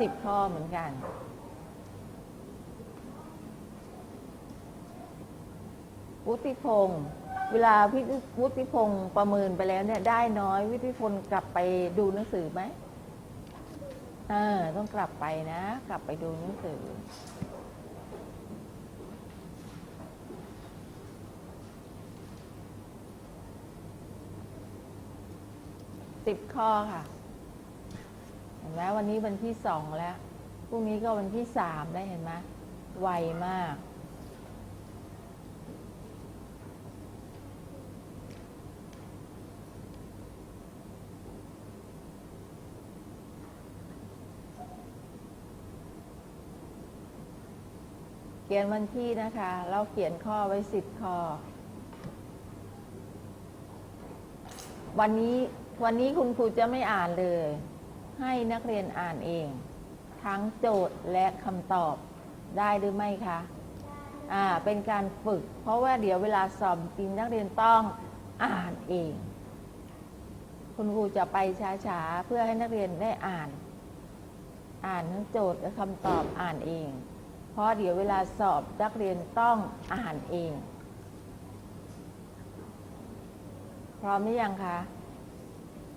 สิบข้อเหมือนกัน วุฒิพงศ์เวลาพี่วุฒิพงศ์ประเมินไปแล้วเนี่ย ได้น้อยวุฒิพงศ์กลับไปดูหนังสือไหมเออต้องกลับไปนะ กลับไปดูหนังสือ สิบข้อค่ะ ห็นไหมวันนี้วันที่สองแล้วพรุ่งนี้ก็วันที่สามแล้วเห็นไหมไวมาก เขียนวันที่นะคะ เราเขียนข้อไว้สิบข้อ วันนี้วันนี้คุณครูจะไม่อ่านเลย ให้นักเรียนอ่านเอง ทั้งโจทย์และคำตอบได้หรือไม่คะอ่าเป็นการฝึก เพราะว่าเดี๋ยวเวลาสอบจริงนักเรียนต้องอ่านเอง คุณครูจะไปช้าๆ เพื่อให้นักเรียนได้อ่าน อ่านทั้งโจทย์และคำตอบอ่านเอง เพราะเดี๋ยวเวลาสอบนักเรียนต้องอ่านเอง พร้อมหรือยังคะ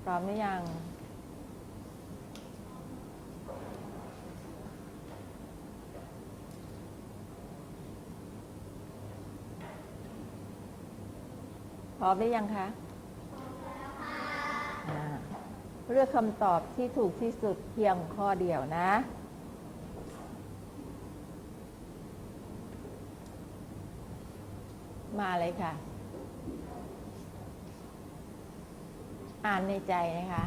พร้อมหรือยัง พร้อมหรือยังคะเลือกคำตอบที่ถูกที่สุดเพียงข้อเดียวนะ มาเลยค่ะ อ่านในใจนะคะ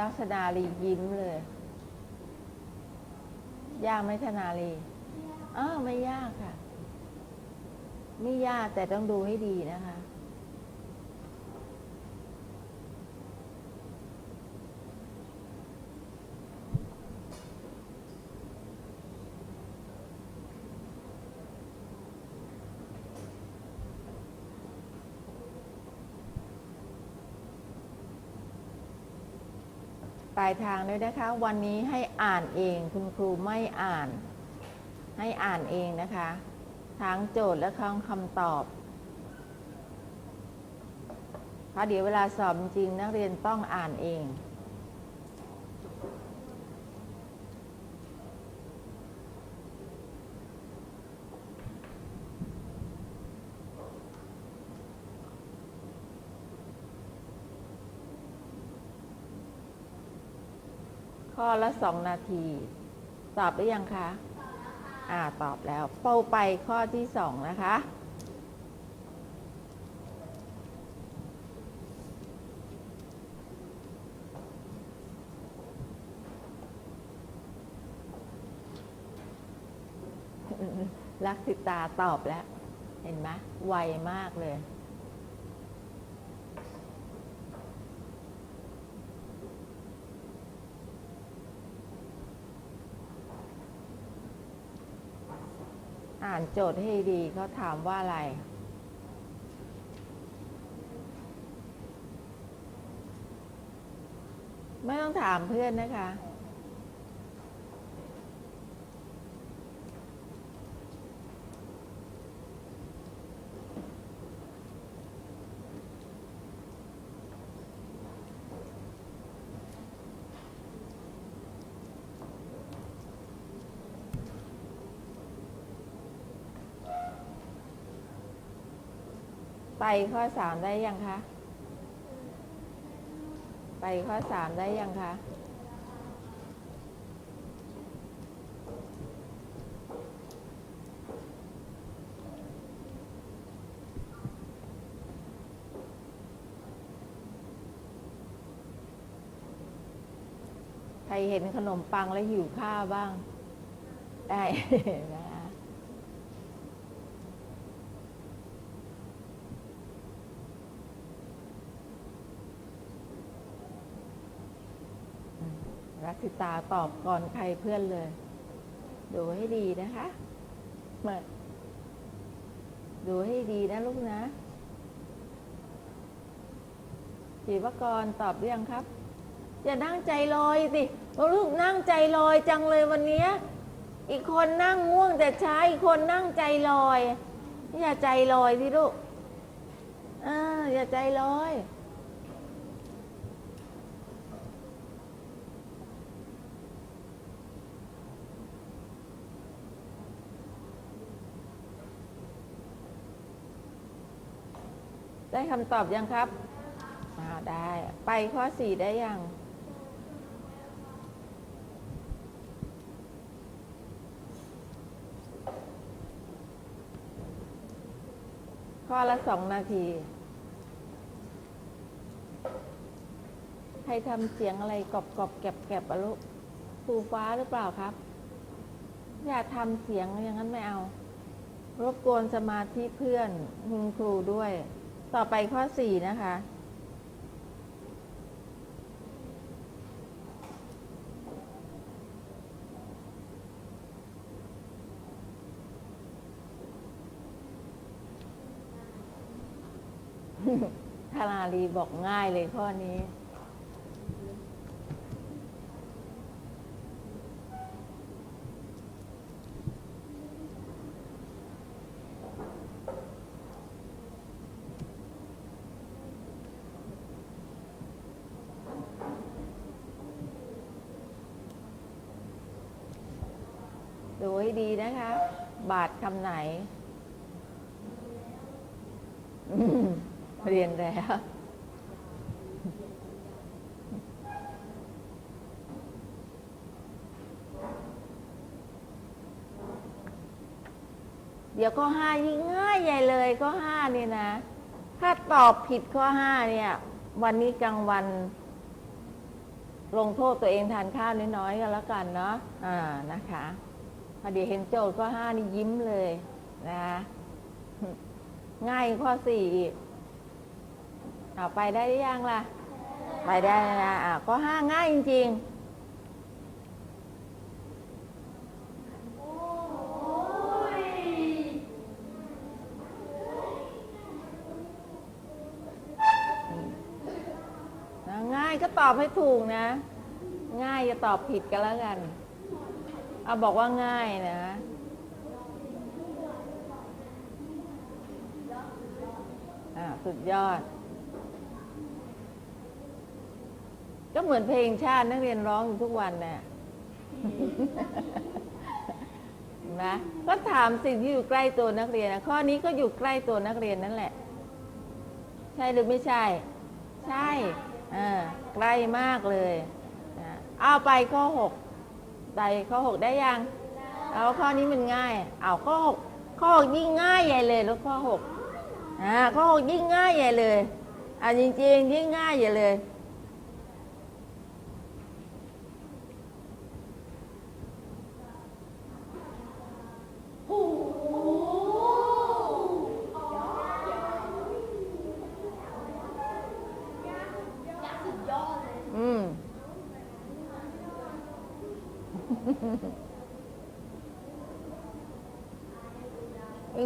ลักษณาลียิ้มเลย ยากไหมธนาลีอ้าวไม่ยากค่ะ ไม่ยากแต่ต้องดูให้ดีนะคะ ลายทางด้วยนะคะ วันนี้ให้อ่านเองคุณครูไม่อ่าน ให้อ่านเองนะคะ ทั้งโจทย์และทั้งคำตอบเพราะเดี๋ยวเวลาสอบจริงนักเรียนต้องอ่านเอง ข้อละสองนาที ตอบหรือยังคะอ่าตอบแล้วเป้าไปข้อที่สองนะคะ ลักษิตาตอบแล้ว เห็นไหมไวมากเลย อ่านโจทย์ให้ดีเขาถามว่าอะไร ไม่ต้องถามเพื่อนนะคะ ไปข้อสามได้ยังคะ ไปข้อสามได้ยังคะ ใครเห็นขนมปังแล้วหิวข้าวบ้าง ได้นะคะ รักสิตาตอบก่อนใครเพื่อนเลย ดูให้ดีนะคะมาดูให้ดีนะลูกนะศิวกรตอบหรือยังครับอย่านั่งใจลอยสิลูกนั่งใจลอยจังเลยวันนี้อีกคนนั่งง่วงแต่ช้าอีกคนนั่งใจลอย อย่าใจลอยสิลูกเอออย่าใจลอย ได้คำตอบยังครับอ่าได้ ไปข้อสี่ได้ยัง ข้อละสองนาทีให้ทำเสียงอะไรกรอบกรอบแกบแกบอะลูกฟูฟ้าหรือเปล่าครับ อย่าทำเสียงอย่างนั้นไม่เอา รบกวนสมาธิเพื่อนคุณครูด้วย ต่อไปข้อสี่นะคะ ธาราลีบอกง่ายเลยข้อนี้ ดูให้ดีนะคะ บาทคำไหน เรียนแล้ว เดี๋ยวข้อห้ายิ่งง่ายใหญ่เลยข้อห้าเนี่ยนะ ถ้าตอบผิดข้อห้าเนี่ย วันนี้กลางวันลงโทษตัวเองทานข้าวน้อยๆก็แล้วกันเนาะ อ่า นะคะ พอดีเห็นโจทย์ข้อห้านี่ยิ้มเลยนะง่ายข้อสี่อีกเอาไปได้หรือยังล่ะ ไปได้นะอ่าข้อห้าง่ายจริงๆง่ายก็ตอบให้ถูกนะ ง่ายจะตอบผิดกันแล้วกัน เอาบอกว่าง่ายนะ อ่า สุดยอด ก็เหมือนเพลงชาตินักเรียนร้องอยู่ทุกวันน่ะนะก็ถามสิ่งที่อยู่ใกล้ตัวนักเรียนนะข้อนี้ก็อยู่ใกล้ตัวนักเรียนนั่นแหละ ใช่หรือไม่ใช่ ใช่ อ่า ใกล้มากเลยนะเอาไปข้อหก ไปข้อหกได้ยังเอาข้อนี้มันง่าย เอาข้อหกข้อหกยิ่งง่ายใหญ่เลยลูกข้อหกอ่าข้อหกยิ่งง่ายใหญ่เลยอ่าจริงๆยิ่งง่ายใหญ่เลย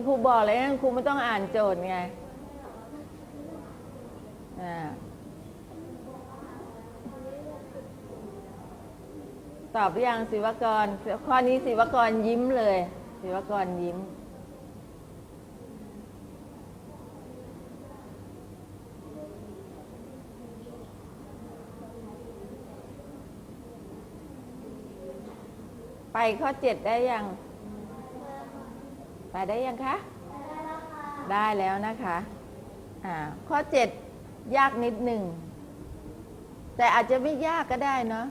ครูบอกเลยนะครูไม่ต้องอ่านโจทย์ไงอตอบอยังศิวกร ข้อนี้ศิวกรยิ้มเลยศิวกรยิ้ม ไปข้อเจ็ดได้ยัง ไปได้ยังคะ ได้แล้วค่ะได้แล้วนะคะอ่ข้อเจ็ดยากนิดหนึ่ง แต่อาจจะไม่ยากก็ได้เนาะ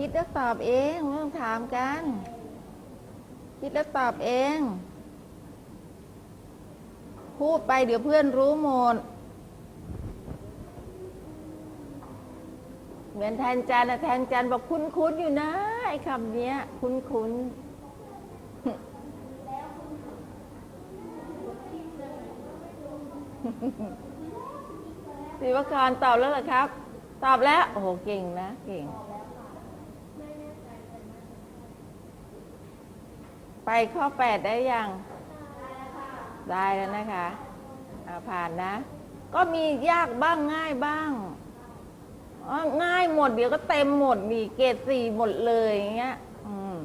คิดแล้วตอบเองไม่ต้องถามกัน คิดแล้วตอบเอง พูดไปเดี๋ยวเพื่อนรู้หมด เหมือนแทนจันนะแทนจันบอกคุ้นๆอยู่นะไอ้คำเนี้ย คุ้นๆศิวกรตอบแล้วเหรอครับ ตอบแล้ว โอ้โห เก่งนะ เก่ง ไปข้อแปดได้ยัง ได้แล้วนะคะอ่าผ่านนะ ก็มียากบ้างง่ายบ้างอ๋อง่ายหมดเดี๋ยวก็เต็มหมดมีเกรดสี่หมดเลยอย่างเงี้ยอืม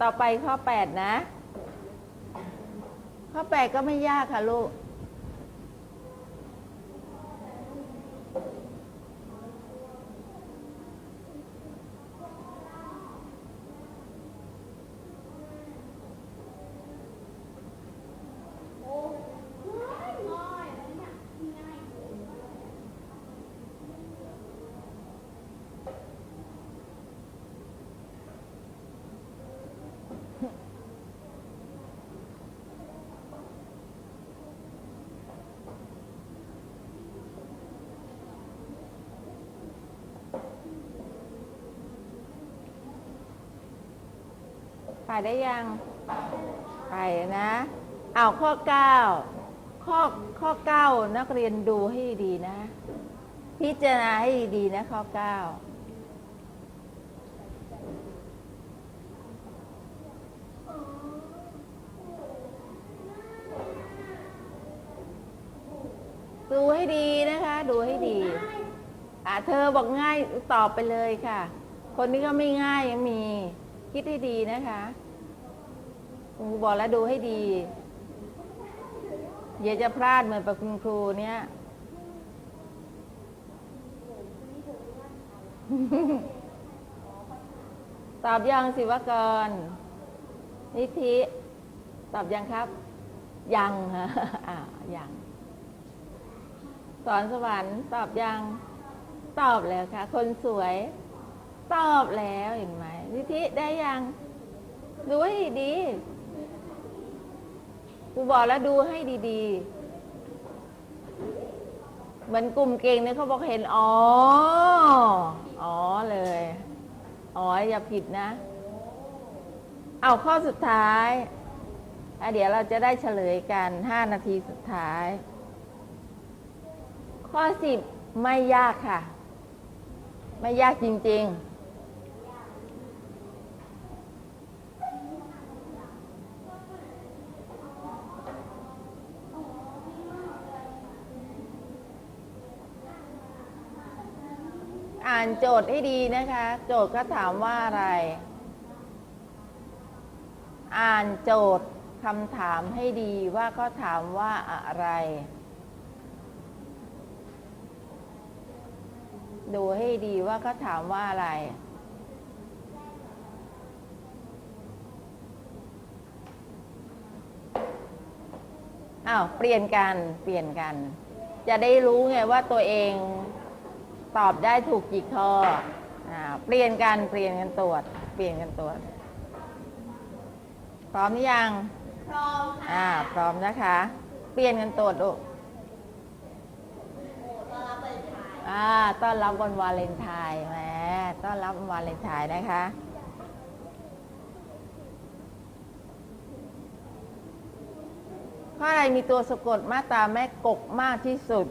ต่อไปข้อแปดนะ ข้อแปดก็ไม่ยากค่ะลูก ไปได้ยัง ไปนะ เอาข้อเก้าข้อข้อเก้านักเรียนดูให้ดีนะ พิจารณาให้ดีนะ ข้อเก้าดูให้ดีนะคะ ดูให้ดี อะเธอบอกง่ายตอบไปเลยค่ะ คนนี้ก็ไม่ง่ายยังมี คิดให้ดีนะคะคุณครูบอกแล้วดูให้ดีอย่าจะพลาดเหมือนกับคุณครูเนี่ยตอบยังสิวกร นิธิตอบยังครับ ยังฮะอ่ายังสอนสวรรค์ตอบยัง ตอบแล้วค่ะ คนสวย ตอบแล้วเห็นไหม ธิได้ยัง ดูให้ดีกูบอกแล้วดูให้ดีๆ เหมือนกลุ่มเก่งเนี่ยเขาบอกเห็น อ๋อ อ๋อเลย อ๋อ อย่าผิดนะ เอาข้อสุดท้ายอะเดี๋ยวเราจะได้เฉลยกันห้านาทีสุดท้าย ข้อสิบไม่ยากค่ะ ไม่ยากจริง ๆ อ่านโจทย์ให้ดีนะคะ โจทย์ก็ถามว่าอะไร อ่านโจทย์คำถามให้ดีว่าเขาถามว่าอะไร ดูให้ดีว่าเขาถามว่าอะไรอ้าวเปลี่ยนกันเปลี่ยนกัน จะได้รู้ไงว่าตัวเอง ตอบได้ถูกกี่ข้ออ่าเปลี่ยนกันเปลี่ยนกันตรวจ เปลี่ยนกันตรวจ พร้อมหรือยัง พร้อมค่ะอ่า พร้อมนะคะ เปลี่ยนกันตรวจลูกโอ้ตอนรับเปิดฉายอ่า ต้อนรับวันวาเลนไทน์แหมต้อนรับวันวาเลนไทน์นะคะข้อใดมีตัวสะกดมาตราแม่กกมากที่สุด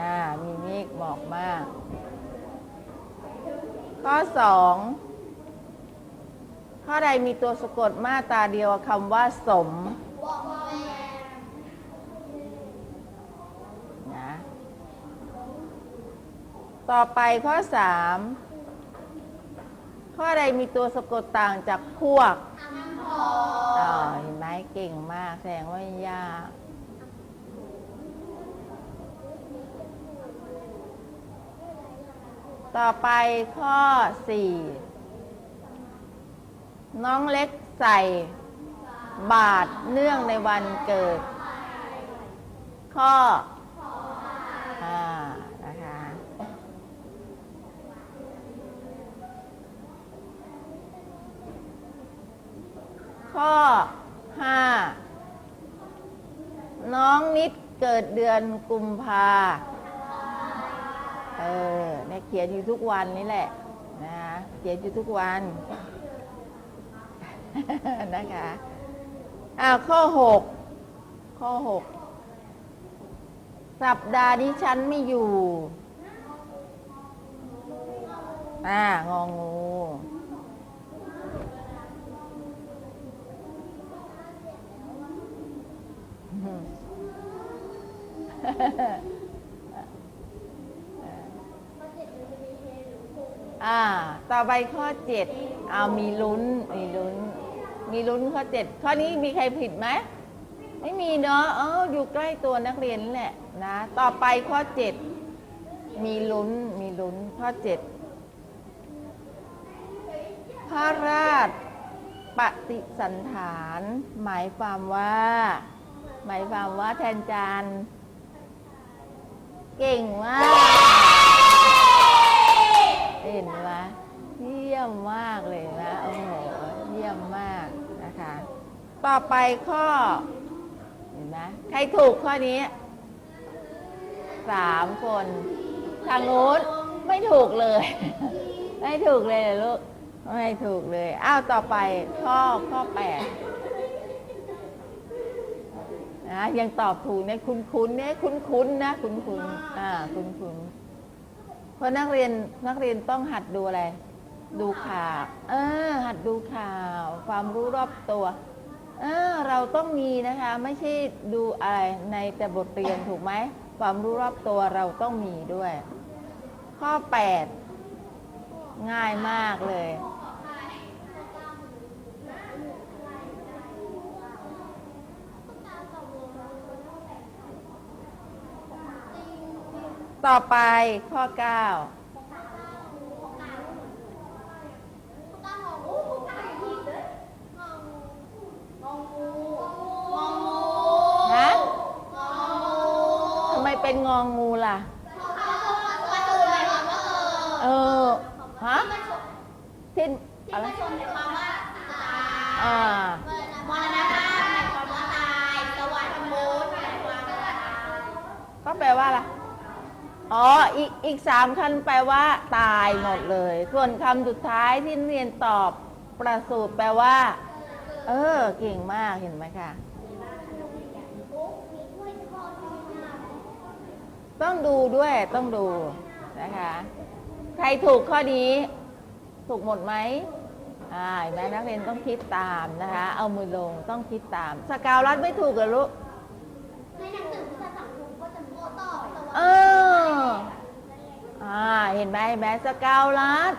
อ่า มีเมฆหมอกมาก ข้อสองข้อใดมีตัวสะกดมาตราเดียวกับคำว่าสมบอกว่าแม่นะต่อไปข้อสามข้อใดมีตัวสะกดต่างจากพวกทำพออ๋อเห็นไหมเก่งมาก แสดงว่าไม่ยาก ต่อไปข้อสี่น้องเล็กใส่บาทเนื่องในวันเกิด ข้อห้านะคะข้อห้าน้องนิดเกิดเดือนกุมภา เออเนี่ยเขียนอยู่ทุกวันนี่แหละนะเขียนอยู่ทุกวันนะคะอ่าข้อหกข้อหกสัปดาห์นี้ฉันไม่อยู่อ่างองู อ่า ต่อไปข้อเจ็ดเอามีลุ้น มีลุ้น มีลุ้นข้อเจ็ดข้อนี้มีใครผิดไหม ไม่มีเนาะ เอออยู่ใกล้ตัวนักเรียนนั่นแหละนะ ต่อไปข้อเจ็ดมีลุ้น มีลุ้น ข้อเจ็ดพระราชปฏิสันฐาน หมายความว่า หมายความว่าแทนจานเก่งมาก ห็นไหมเยี่ยมมากเลยนะโอ้โหเยี่ยมมากนะคะ ต่อไปข้อเห็นไหมใครถูกข้อนี้สามคนทางโน้นไม่ถูกเลย ไม่ถูกเลยลูกไม่ถูกเลยอ้าวต่อไปข้อข้อแปดนะยังตอบถูกเนี่ยคุ้นคุ้นๆเนี่ยคุ้นคุ้นๆนะคุ้นคุ้นๆอ่าคุ้นคุ้นๆ เพราะนักเรียนนักเรียนต้องหัดดูอะไร ดูข่าวเออหัดดูข่าว ความรู้รอบตัวเออเราต้องมีนะคะ ไม่ใช่ดูอะไรในแต่บทเรียนถูกไหมความรู้รอบตัวเราต้องมีด้วย ข้อ 8 ง่ายมากเลย ต่อไปข้อ 9 ตั้งงองูตั้งผิดเลยงองูงองูงองู ฮะ งองู ทำไมเป็นงองงูล่ะ ประตูหมายความว่าเออ เออ ฮะที่อะไร ชมหมายความว่าตาย อ่า มรณภาพหมายความว่าตายสวรรคโมดหมายความว่าตาย ก็แปลว่าอะไร อ๋อ อีกอีกสามคำแปลว่า ตายหมดเลย ส่วนคำสุดท้ายที่เรียนตอบประสูติแปลว่า เออ เก่งมากเห็นไหมคะต้องดูด้วยต้องดูนะคะ ใครถูกข้อนี้ ถูกหมดไหมอ่าเห็นไหมนักเรียนต้องคิดตามนะคะ เอามือลงต้องคิดตาม สกาวรัดไม่ถูกเหรอลูกในหนังสือภาษาสังคมก็จะมีโอต่อสวรรเอค์อ อ่าเห็นไหมเห็นไหมสกาวรัด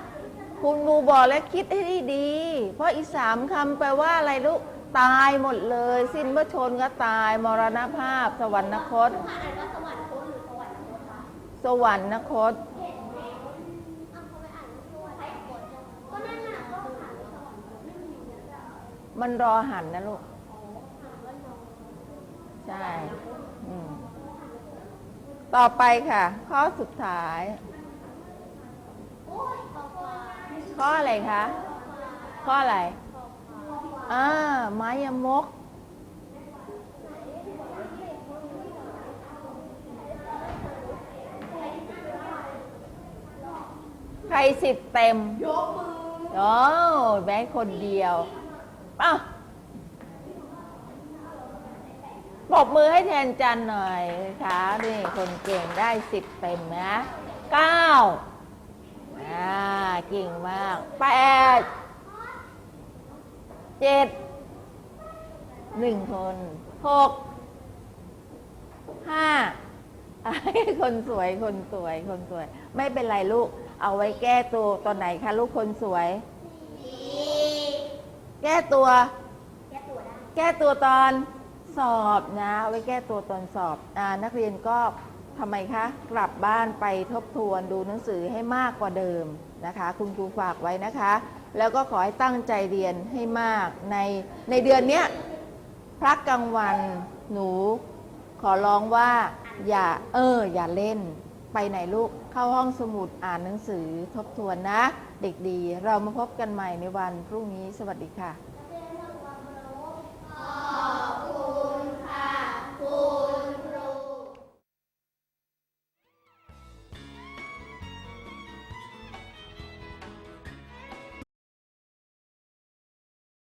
คุณครูบอกแล้วคิดให้ดี เพราะอีสามคำแปลว่าอะไรลูกตายหมดเลย สิ้นพระชนก็ตายมรณภาพ สวรรคตอ่านว่าสวรรคตหรือสวรรคตคะสวรรคตอ้าวเขาไม่อ่านว่าสวรรคตก็นั่นรรคตไม่มีนะมันรอหันนะลูก ใช่ ต่อไปค่ะ ข้อสุดท้าย ข้ออะไรคะข้ออะไรอ่าไม้ยมก ใครสิบเต็มยกมือโอ้แม้คนเดียวป่ะปรบมือให้แทนจันหน่อยค่ะนี่คนเก่งได้สิบเต็มนะเก้า อ่าเก่งมากแปดเจ็ดหนึ่งคนหกห้าอะคนสวยคนสวยคนสวย ไม่เป็นไรลูก เอาไว้แก้ตัวตอนไหนคะลูกคนสวย แก้ตัว แก้ตัวได้แก้ตัวตอนสอบนะเอาไว้แก้ตัวตอนสอบอานักเรียนก็ ทำไมคะ กลับบ้านไปทบทวนดูหนังสือให้มากกว่าเดิมนะคะ คุณครูฝากไว้นะคะ แล้วก็ขอให้ตั้งใจเรียนให้มากในในเดือนเนี้ยพักกลางวันหนู ขอร้องว่า อย่าเออ อย่าเล่น ไปไหนลูกเข้าห้องสมุดอ่านหนังสือทบทวนนะ เด็กดี เรามาพบกันใหม่ในวันพรุ่งนี้สวัสดีค่ะ